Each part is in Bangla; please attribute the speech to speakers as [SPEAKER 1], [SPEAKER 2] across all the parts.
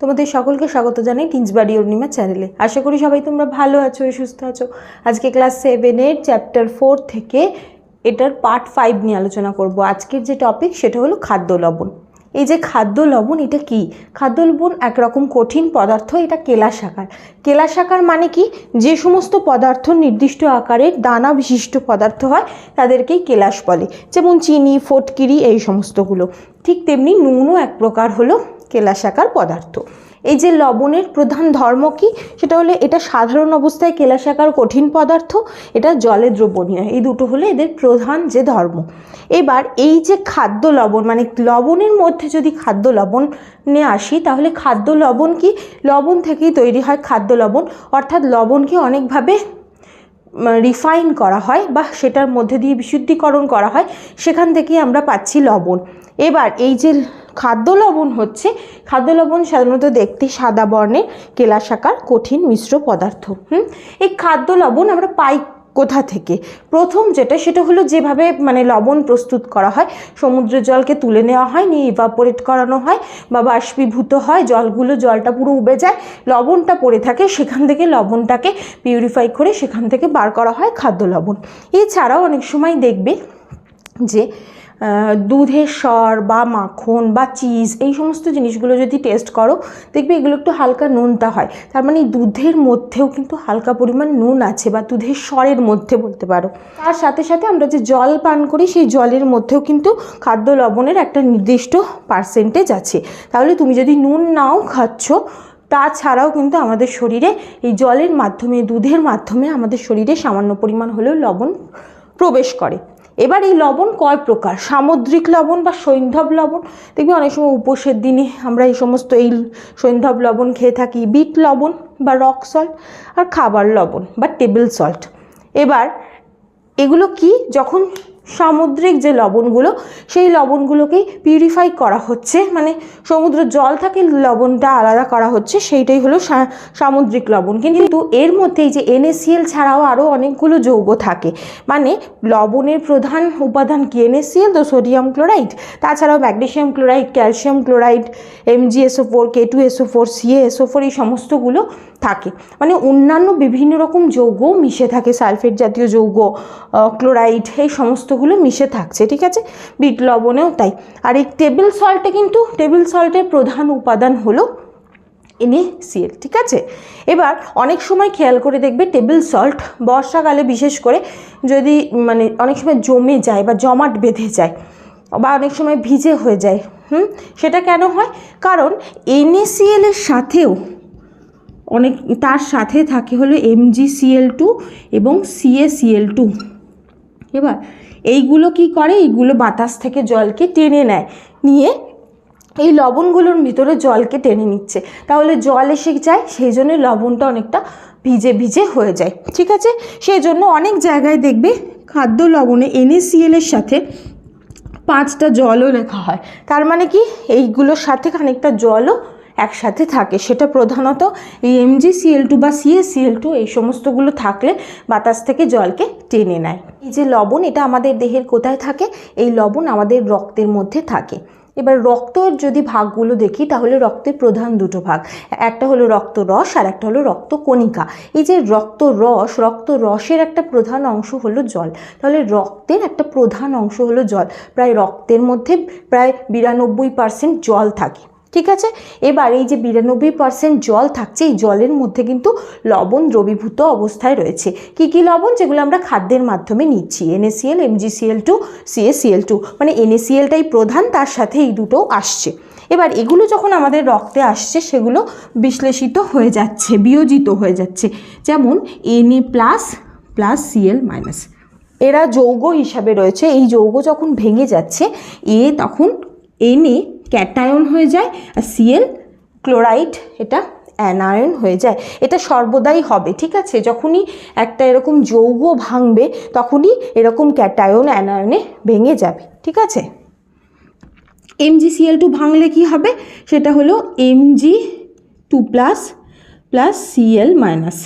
[SPEAKER 1] তোমাদের সকলকে স্বাগত জানাই টিন্সবাড়ি অর্ণিমা চ্যানেলে আশা করি সবাই তোমরা ভালো আছো সুস্থ আছো। আজকে ক্লাস সেভেনের চ্যাপ্টার ফোর থেকে এটার পার্ট ফাইভ নিয়ে আলোচনা করব। আজকের যে টপিক সেটা হলো খাদ্য লবণ। এই যে খাদ্য লবণ, এটা কি? খাদ্য লবণ একরকম কঠিন পদার্থ, এটা কেলাসাকার কেলাসাকার মানে কি? যে সমস্ত পদার্থ নির্দিষ্ট আকারের দানা বিশিষ্ট পদার্থ হয়, তাদেরকেই কেলাস বলে। যেমন চিনি, ফটকিরি, এই সমস্তগুলো। ঠিক তেমনি নুনও এক প্রকার হলো কেলাসাকার পদার্থ। এই যে লবণের প্রধান ধর্ম কি? সেটা হলে এটা সাধারণ অবস্থায় কেলাসাকার কঠিন পদার্থ, এটা জলে দ্রবণীয়। এই দুটো হলো এদের প্রধান যে ধর্ম। এবার এই যে খাদ্য লবণ মানে লবণের মধ্যে যদি খাদ্য লবণ নিয়ে আসি, তাহলে খাদ্য লবণ কি? লবণ থেকেই তৈরি হয় খাদ্য লবণ। অর্থাৎ লবণকে অনেকভাবে রিফাইন করা হয় বা সেটার মধ্যে দিয়ে বিশুদ্ধিকরণ করা হয়, সেখান থেকেই আমরা পাচ্ছি লবণ। এবার এই যে খাদ্য লবণ হচ্ছে খাদ্য লবণ সাধারণত দেখতে সাদা বর্ণের কেলাসাকার কঠিন মিশ্র পদার্থ, হুম? এই খাদ্য লবণ আমরা পাই কোথা থেকে? প্রথম যেটা, সেটা হলো যেভাবে মানে লবণ প্রস্তুত করা হয়, সমুদ্র জলকে তুলে নেওয়া হয়, নিয়ে ইভাপোরেট করানো হয় বা বাষ্পীভূত হয়, জলগুলো, জলটা পুরো উবে যায়, লবণটা পড়ে থাকে, সেখান থেকে লবণটাকে পিউরিফাই করে সেখান থেকে বার করা হয় খাদ্য লবণ এছাড়াও অনেক সময় দেখবে যে দুধের স্বর বা মাখন বা চিজ এই সমস্ত জিনিসগুলো যদি টেস্ট করো, দেখবে এগুলো একটু হালকা নুনটা হয়। তার মানে দুধের মধ্যেও কিন্তু হালকা পরিমাণ নুন আছে বা দুধের স্বরের মধ্যে বলতে পারো। তার সাথে সাথে আমরা যে জল পান করি, সেই জলের মধ্যেও কিন্তু খাদ্য লবণের একটা নির্দিষ্ট পার্সেন্টেজ আছে। তাহলে তুমি যদি নুন নাও খাচ্ছ, তাছাড়াও কিন্তু আমাদের শরীরে এই জলের মাধ্যমে, দুধের মাধ্যমে আমাদের শরীরে সামান্য পরিমাণ হলেও লবণ প্রবেশ করে। এবার এই লবণ কয় প্রকার? সামুদ্রিক লবণ বা সৈন্ধব লবণ? দেখবি অনেক সময় উপোসের দিনে আমরা এই সমস্ত এই সৈন্ধব লবণ খেয়ে থাকি। বিট লবণ বা রক সল্ট আর খাবার লবণ বা টেবিল সল্ট। এবার এগুলো কি? যখন সামুদ্রিক যে লবণগুলো, সেই লবণগুলোকেই পিউরিফাই করা হচ্ছে। মানে সমুদ্র জল থেকে, লবণটা আলাদা করা হচ্ছে, সেইটাই হলো সামুদ্রিক লবণ। কিন্তু এর মধ্যে এই যে এনএসিএল ছাড়াও আরও অনেকগুলো যৌগ থাকে। মানে লবণের প্রধান উপাদান কি এনএসিএল তো সোডিয়াম ক্লোরাইড তাছাড়াও magnesium chloride calcium chloride MGSO four K two SO four CSO four এই সমস্তগুলো থাকে। মানে অন্যান্য বিভিন্ন রকম যৌগ মিশে থাকে, সালফেট জাতীয় যৌগ ক্লোরাইড, এই সমস্তগুলো মিশে থাকছে, ঠিক আছে? বিট লবণেও তাই। আর এই টেবিল সল্টে কিন্তু, টেবিল সল্টের প্রধান উপাদান হলো এনএসিএল, ঠিক আছে? এবার অনেক সময় খেয়াল করে দেখবে টেবিল সল্ট বর্ষাকালে বিশেষ করে যদি মানে অনেক সময় জমে যায় বা জমাট বেঁধে যায় বা অনেক সময় ভিজে হয়ে যায়, হুম? সেটা কেন হয়? কারণ এনএসিএলের সাথেও অনেক, তার সাথে থাকে হলো এমজিসিএল টু এবং সিএসিএল টু এবার এইগুলো কি করে? এইগুলো বাতাস থেকে জলকে টেনে নেয়। নিয়ে এই লবণগুলোর ভিতরে জলকে টেনে নিচ্ছে। তাহলে জল এসে যায়, সেই জন্য লবণটা অনেকটা ভিজে ভিজে হয়ে যায়। ঠিক আছে? সেই জন্য অনেক জায়গায় দেখবে খাদ্য লবণে এনএসিএলের সাথে পাঁচটা জলও লেখা হয়। তার মানে কি? এইগুলোর সাথে খানিকটা জলও একসাথে থাকে। সেটা প্রধানত এই এমজিসিএল টু বা সিএসিএল টু এই সমস্তগুলো থাকলে বাতাস থেকে জলকে টেনে নেয়। এই যে লবণ, এটা আমাদের দেহের কোথায় থাকে? এই লবণ আমাদের রক্তের মধ্যে থাকে। এবার রক্তর যদি ভাগগুলো দেখি, তাহলে রক্তের প্রধান দুটো ভাগ। একটা হলো রক্ত রস আর একটা হলো রক্ত কণিকা এই যে রক্ত রস রক্ত রসের একটা প্রধান অংশ হলো জল। তাহলে রক্তের একটা প্রধান অংশ হলো জল। প্রায় রক্তের মধ্যে প্রায় বিরানব্বই পার্সেন্ট জল থাকে। ঠিক আছে? এবার এই যে বিরানব্বই পার্সেন্ট জল থাকছে, এই জলের মধ্যে কিন্তু লবণ দ্রবীভূত অবস্থায় রয়েছে। কি কি লবণ? যেগুলো আমরা খাদ্যের মাধ্যমে নিচ্ছি। NaCl MgCl two CaCl two মানে এনএসিএলটাই প্রধান, তার সাথে এই দুটো আসছে। এবার এগুলো যখন আমাদের রক্তে আসছে, সেগুলো বিশ্লেষিত হয়ে যাচ্ছে, বিয়োজিত হয়ে যাচ্ছে। যেমন NA plus plus CL minus এরা যৌগ হিসাবে রয়েছে। এই যৌগ যখন ভেঙে যাচ্ছে, এ তখন এনে ক্যাটায়ন হয়ে যায় আর সিএল ক্লোরাইড এটা অ্যানায়ন হয়ে যায়। এটা সর্বদাই হবে, ঠিক আছে? যখনই একটা এরকম যৌগ ভাঙবে, তখনই এরকম ক্যাটায়ন অ্যানায়নে ভেঙে যাবে, ঠিক আছে? এমজিসিএল টু ভাঙলে কি হবে? সেটা হলো MG two plus plus CL minus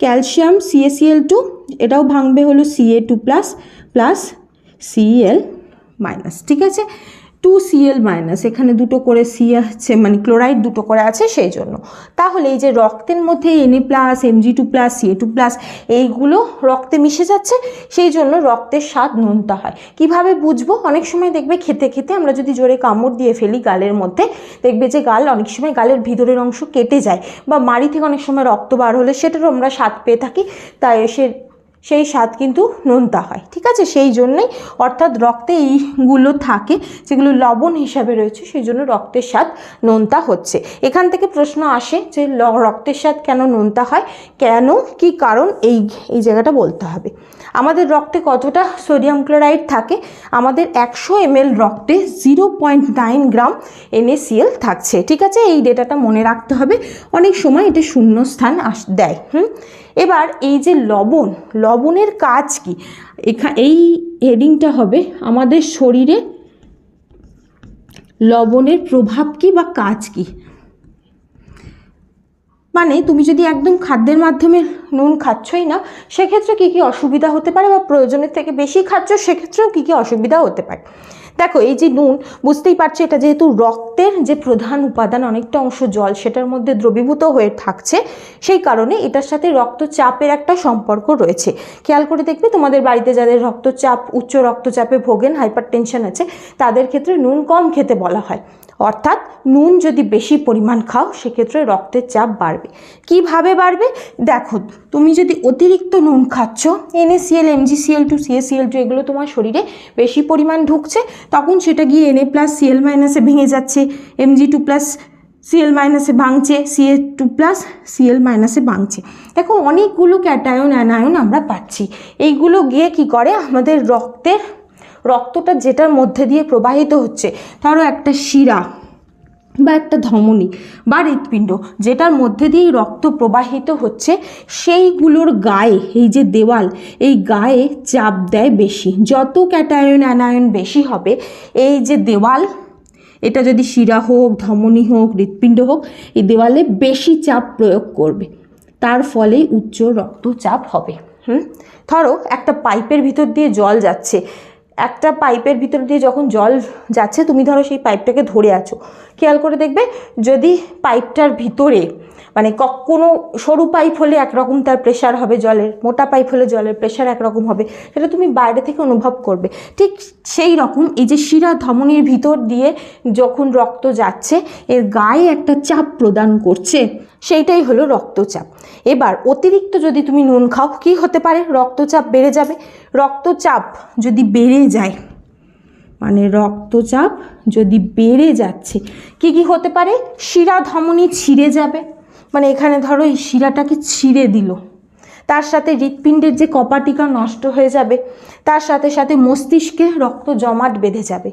[SPEAKER 1] calcium CACL two এটাও ভাঙবে হলো CA two plus plus CL minus ঠিক আছে? টু সিএল মাইনাস এখানে দুটো করে সি আছে মানে ক্লোরাইড দুটো করে আছে, সেই জন্য। তাহলে এই যে রক্তের মধ্যে NA plus MG two plus CA two plus এইগুলো রক্তে মিশে যাচ্ছে, সেই জন্য রক্তের স্বাদ নোনতা হয়। কীভাবে বুঝব? অনেক সময় দেখবে খেতে খেতে আমরা যদি জোরে কামড় দিয়ে ফেলি গালের মধ্যে, দেখবে যে গাল, অনেক সময় গালের ভিতরের অংশ কেটে যায় বা মাড়ি থেকে অনেক সময় রক্ত বার হলে সেটারও আমরা স্বাদ পেয়ে থাকি, তাই সে সেই স্বাদ কিন্তু নোনতা হয়, ঠিক আছে? সেই জন্যই অর্থাৎ রক্তে এইগুলো থাকে যেগুলো লবণ হিসাবে রয়েছে, সেই জন্য রক্তের স্বাদ নোনতা হচ্ছে। এখান থেকে প্রশ্ন আসে যে রক্তের স্বাদ কেন নোনতা হয়? কেন? কি কারণ? এই এই জায়গাটা বলতে হবে। আমাদের রক্তে কতটা সোডিয়াম ক্লোরাইড থাকে? আমাদের একশো এমএল রক্তে zero point nine gram NACL থাকছে, ঠিক আছে? এই ডেটাটা মনে রাখতে হবে। অনেক সময় এটা শূন্য স্থান আস, দেয়, হুম? এবার এই যে লবণ, লবণের কাজ কি? এখা, এই হেডিংটা হবে আমাদের শরীরে লবণের প্রভাব কি বা কাজ কি? মানে তুমি যদি একদম খাদ্যের মাধ্যমে নুন খাচ্ছই না, সেক্ষেত্রে কী কী অসুবিধা হতে পারে বা প্রয়োজনের থেকে বেশি খাচ্ছ, সেক্ষেত্রেও কী কী অসুবিধা হতে পারে? দেখো, এই যে নুন, বুঝতেই পারছ এটা যেহেতু রক্তের যে প্রধান উপাদান, অনেকটা অংশ জল, সেটার মধ্যে দ্রবীভূত হয়ে থাকছে, সেই কারণে এটার সাথে রক্তচাপের একটা সম্পর্ক রয়েছে। খেয়াল করে দেখবে, তোমাদের বাড়িতে যাদের রক্তচাপ, উচ্চ রক্তচাপে ভোগেন হাইপার টেনশন আছে, তাদের ক্ষেত্রে নুন কম খেতে বলা হয়। অর্থাৎ নুন যদি বেশি পরিমাণ খাও, সেক্ষেত্রে রক্তের চাপ বাড়বে। কীভাবে বাড়বে? দেখো, তুমি যদি অতিরিক্ত নুন খাচ্ছ NaCl MgCl two CaCl two এগুলো তোমার শরীরে বেশি পরিমাণ ঢুকছে, তখন সেটা গিয়ে এনএ প্লাস সিএল মাইনাসে ভেঙে যাচ্ছে এমজি টু প্লাস সিএল মাইনাসে ভাঙছে সিএ টু প্লাস সিএল মাইনাসে ভাঙছে। দেখো, অনেকগুলো ক্যাটায়ন অ্যানায়ন আমরা পাচ্ছি। এইগুলো গিয়ে কি করে? আমাদের রক্তের রক্তটা যেটার মধ্যে দিয়ে প্রবাহিত হচ্ছে, ধরো একটা শিরা বা একটা ধমনী বা হৃৎপিণ্ড, যেটার মধ্যে দিয়ে রক্ত প্রবাহিত হচ্ছে, সেইগুলোর গায়ে, এই যে দেওয়াল, এই গায়ে চাপ দেয় বেশি। যত ক্যাটায়ন, অ্যানায়ন বেশি হবে, এই যে দেওয়াল, এটা যদি শিরা হোক, ধমনী হোক, হৃৎপিণ্ড হোক, এই দেওয়ালে বেশি চাপ প্রয়োগ করবে। তার ফলেই উচ্চ রক্তচাপ হবে। হুম? ধরো একটা পাইপের ভিতর দিয়ে জল যাচ্ছে একটা পাইপের ভিতর দিয়ে যখন জল যাচ্ছে, তুমি ধরো সেই পাইপটাকে ধরে আছো। খেয়াল করে দেখবে, যদি পাইপটার ভিতরে মানে কোনো সরু পাইপ হলে একরকম তার প্রেশার হবে জলের, মোটা পাইপ হলে জলের প্রেশার একরকম হবে, সেটা তুমি বাইরে থেকে অনুভব করবে। ঠিক সেই রকম এই যে শিরা ধমনির ভিতর দিয়ে যখন রক্ত যাচ্ছে, এর গায়ে একটা চাপ প্রদান করছে, সেইটাই হলো রক্তচাপ। এবার অতিরিক্ত যদি তুমি নুন খাও, কি হতে পারে? রক্তচাপ বেড়ে যাবে। রক্তচাপ যদি বেড়ে যায় মানে রক্তচাপ যদি বেড়ে যাচ্ছে, কি কি হতে পারে? শিরা ধমনী ছিঁড়ে যাবে। মানে এখানে ধরো এই শিরাটাকে ছিঁড়ে দিল। তার সাথে হৃৎপিণ্ডের যে কপাটিকা নষ্ট হয়ে যাবে, তার সাথে সাথে মস্তিষ্কে রক্ত জমাট বেঁধে যাবে।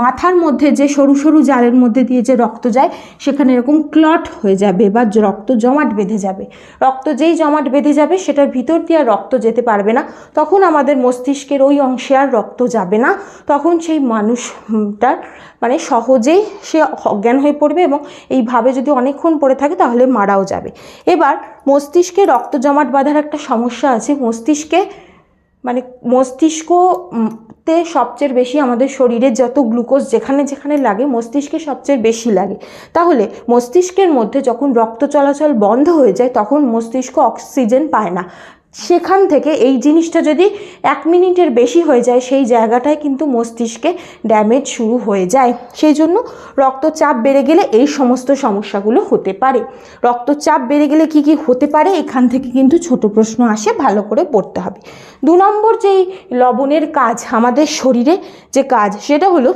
[SPEAKER 1] মাথার মধ্যে যে সরু সরু জালের মধ্যে দিয়ে যে রক্ত যায়, সেখানে এরকম ক্লট হয়ে যাবে বা রক্ত জমাট বেঁধে যাবে। রক্ত যেই জমাট বেঁধে যাবে, সেটার ভিতর দিয়ে আর রক্ত যেতে পারবে না। তখন আমাদের মস্তিষ্কের ওই অংশে আর রক্ত যাবে না। তখন সেই মানুষটার মানে সহজেই সে অজ্ঞান হয়ে পড়বে এবং এইভাবে যদি অনেকক্ষণ পড়ে থাকে তাহলে মারাও যাবে। এবার মস্তিষ্কে রক্ত জমাট বাঁধার একটা সমস্যা আছে। মস্তিষ্কে মানে মস্তিষ্ক তে সবচেয়ে বেশি আমাদের শরীরে যত গ্লুকোজ যেখানে যেখানে লাগে, মস্তিষ্কে সবচেয়ে বেশি লাগে। তাহলে মস্তিষ্কের মধ্যে যখন রক্ত চলাচল বন্ধ হয়ে যায়, তখন মস্তিষ্ক অক্সিজেন পায় না। সেখান থেকে এই জিনিসটা যদি এক মিনিটের বেশি হয়ে যায়, সেই জায়গাটায় কিন্তু মস্তিষ্কে ড্যামেজ শুরু হয়ে যায়। সেই জন্য রক্তচাপ বেড়ে গেলে এই সমস্ত সমস্যাগুলো হতে পারে। রক্তচাপ বেড়ে গেলে কি কি হতে পারে, এখান থেকে কিন্তু ছোট প্রশ্ন আসে, ভালো করে পড়তে হবে। দু নম্বর যেই লবণের কাজ আমাদের শরীরে যে কাজ, সেটা হলো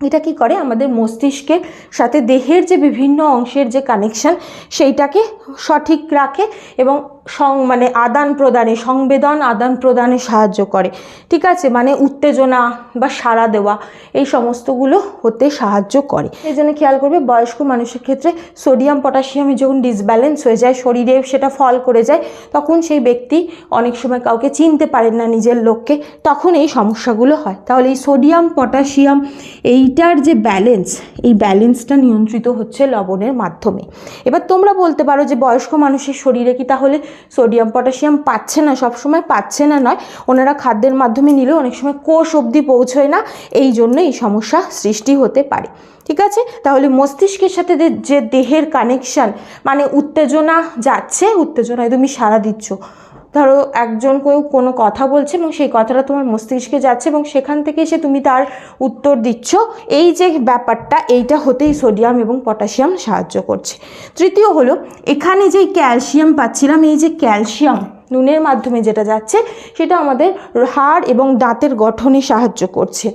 [SPEAKER 1] এটা কি করে, আমাদের মস্তিষ্কের সাথে দেহের যে বিভিন্ন অংশের যে কানেকশন সেইটাকে সঠিক রাখে এবং সং মানে আদান প্রদানে, সংবেদন আদান প্রদানে সাহায্য করে। ঠিক আছে? মানে উত্তেজনা বা সাড়া দেওয়া, এই সমস্তগুলো হতে সাহায্য করে। এই জন্য খেয়াল করবে, বয়স্ক মানুষের ক্ষেত্রে সোডিয়াম, পটাশিয়ামে যখন ডিসব্যালেন্স হয়ে যায়, শরীরে সেটা ফল করে যায়, তখন সেই ব্যক্তি অনেক সময় কাউকে চিনতে পারেন না নিজের লোককে, তখন এই সমস্যাগুলো হয়। তাহলে এই সোডিয়াম, পটাশিয়াম, এইটার যে ব্যালেন্স এই ব্যালেন্সটা নিয়ন্ত্রিত হচ্ছে লবণের মাধ্যমে। এবার তোমরা বলতে পারো যে বয়স্ক মানুষের শরীরে কি তাহলে সোডিয়াম পটাশিয়াম পাচ্ছে না, সবসময় পাচ্ছে না নয়। ওনারা খাদ্যের মাধ্যমে নিলেও অনেক সময় কোষ অবধি পৌঁছয় না, এই জন্য এই সমস্যা সৃষ্টি হতে পারে। ঠিক আছে? তাহলে মস্তিষ্কের সাথে যে দেহের কানেকশান মানে উত্তেজনা যাচ্ছে উত্তেজনায় তুমি সারা দিচ্ছ। ধরো একজন কেউ কোনো কথা বলছে এবং সেই কথাটা তোমার মস্তিষ্কে যাচ্ছে এবং সেখান থেকে এসে তুমি তার উত্তর দিচ্ছ, এই যে ব্যাপারটা, এইটা হতেই সোডিয়াম এবং পটাশিয়াম সাহায্য করছে। তৃতীয় হলো, এখানে যে ক্যালসিয়াম পাচ্ছিলাম, এই যে ক্যালসিয়াম নুনের মাধ্যমে যেটা যাচ্ছে, সেটা আমাদের হাড় এবং দাঁতের গঠনে সাহায্য করছে।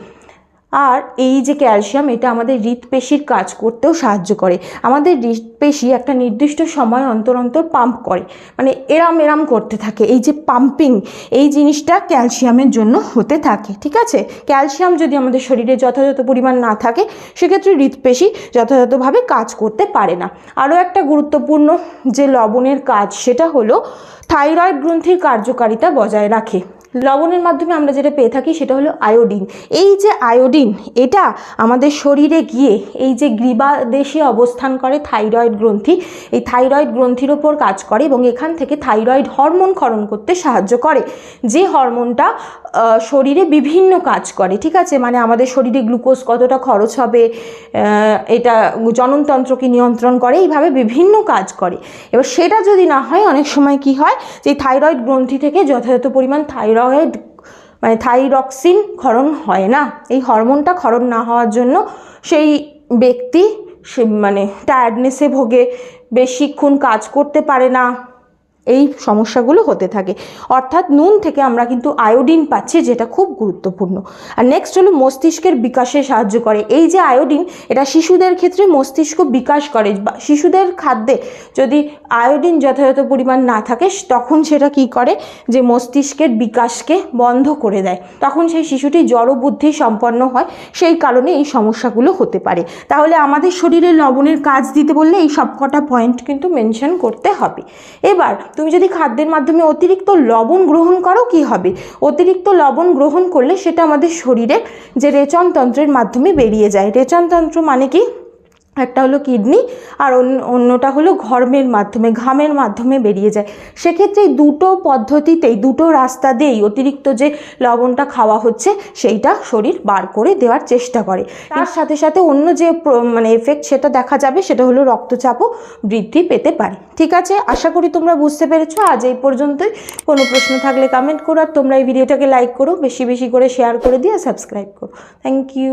[SPEAKER 1] আর এই যে ক্যালসিয়াম, এটা আমাদের হৃৎপেশির কাজ করতেও সাহায্য করে। আমাদের হৃৎপেশি একটা নির্দিষ্ট সময় অন্তর অন্তর পাম্প করে। মানে এরাম এরাম করতে থাকে। এই যে পাম্পিং এই জিনিসটা ক্যালসিয়ামের জন্য হতে থাকে, ঠিক আছে? ক্যালসিয়াম যদি আমাদের শরীরে যথাযথ পরিমাণ না থাকে, সেক্ষেত্রে হৃৎপেশি যথাযথভাবে কাজ করতে পারে না। আরও একটা গুরুত্বপূর্ণ যে লবণের কাজ, সেটা হলো থাইরয়েড গ্রন্থির কার্যকারিতা বজায় রাখে। লবণের মাধ্যমে আমরা যেটা পেয়ে থাকি সেটা হলো আয়োডিন। এই যে আয়োডিন, এটা আমাদের শরীরে গিয়ে এই যে গ্রীবাদেশে অবস্থান করে থাইরয়েড গ্রন্থি, এই থাইরয়েড গ্রন্থির ওপর কাজ করে এবং এখান থেকে থাইরয়েড হরমোন ক্ষরণ করতে সাহায্য করে। যে হরমোনটা শরীরে বিভিন্ন কাজ করে, ঠিক আছে? মানে আমাদের শরীরে গ্লুকোজ কতটা খরচ হবে এটা জননতন্ত্রকে নিয়ন্ত্রণ করে, এইভাবে বিভিন্ন কাজ করে। এবার সেটা যদি না হয়, অনেক সময় কি হয় যে থাইরয়েড গ্রন্থি থেকে যথাযথ পরিমাণ থাইরয়েড মানে থাইরক্সিন ক্ষরণ হয় না। এই হরমোনটা ক্ষরণ না হওয়ার জন্য সেই ব্যক্তি সে মানে টায়ার্ডনেসে ভোগে, বেশিক্ষণ কাজ করতে পারে না। এই সমস্যাগুলো হতে থাকে। অর্থাৎ নুন থেকে আমরা কিন্তু আয়োডিন পাচ্ছি, যেটা খুব গুরুত্বপূর্ণ। আর নেক্সট হলো মস্তিষ্কের বিকাশে সাহায্য করে। এই যে আয়োডিন, এটা শিশুদের ক্ষেত্রে মস্তিষ্ক বিকাশ করে। বা শিশুদের খাদ্যে যদি আয়োডিন যথাযথ পরিমাণ না থাকে, তখন সেটা কি করে? যে মস্তিষ্কের বিকাশকে বন্ধ করে দেয়। তখন সেই শিশুটি জড়বুদ্ধি সম্পন্ন হয়। সেই কারণে এই সমস্যাগুলো হতে পারে। তাহলে আমাদের শরীরে লবণের কাজ দিতে বললে এই সবকটা পয়েন্ট কিন্তু মেনশন করতে হবে। এবার তুমি যদি খাদ্যের মাধ্যমে অতিরিক্ত লবণ গ্রহণ করো, কি হবে? অতিরিক্ত লবণ গ্রহণ করলে সেটা আমাদের শরীরে যে রেচনতন্ত্রের মাধ্যমে বেরিয়ে যায়। রেচনতন্ত্র মানে কি? একটা হলো কিডনি আর অন্য- অন্যটা হলো ঘর্মের মাধ্যমে ঘামের মাধ্যমে বেরিয়ে যায়। সেক্ষেত্রে এই দুটো পদ্ধতিতেই দুটো রাস্তা দিয়েই অতিরিক্ত যে লবণটা খাওয়া হচ্ছে সেইটা শরীর বার করে দেওয়ার চেষ্টা করে। তার সাথে সাথে অন্য যে মানে এফেক্ট সেটা দেখা যাবে সেটা হলো রক্তচাপও বৃদ্ধি পেতে পারে। ঠিক আছে? আশা করি তোমরা বুঝতে পেরেছ। আজ এই পর্যন্তই। কোনো প্রশ্ন থাকলে কমেন্ট করো আর তোমরা এই ভিডিওটাকে লাইক করো বেশি বেশি করে শেয়ার করে দিয়ে সাবস্ক্রাইব করো। Thank you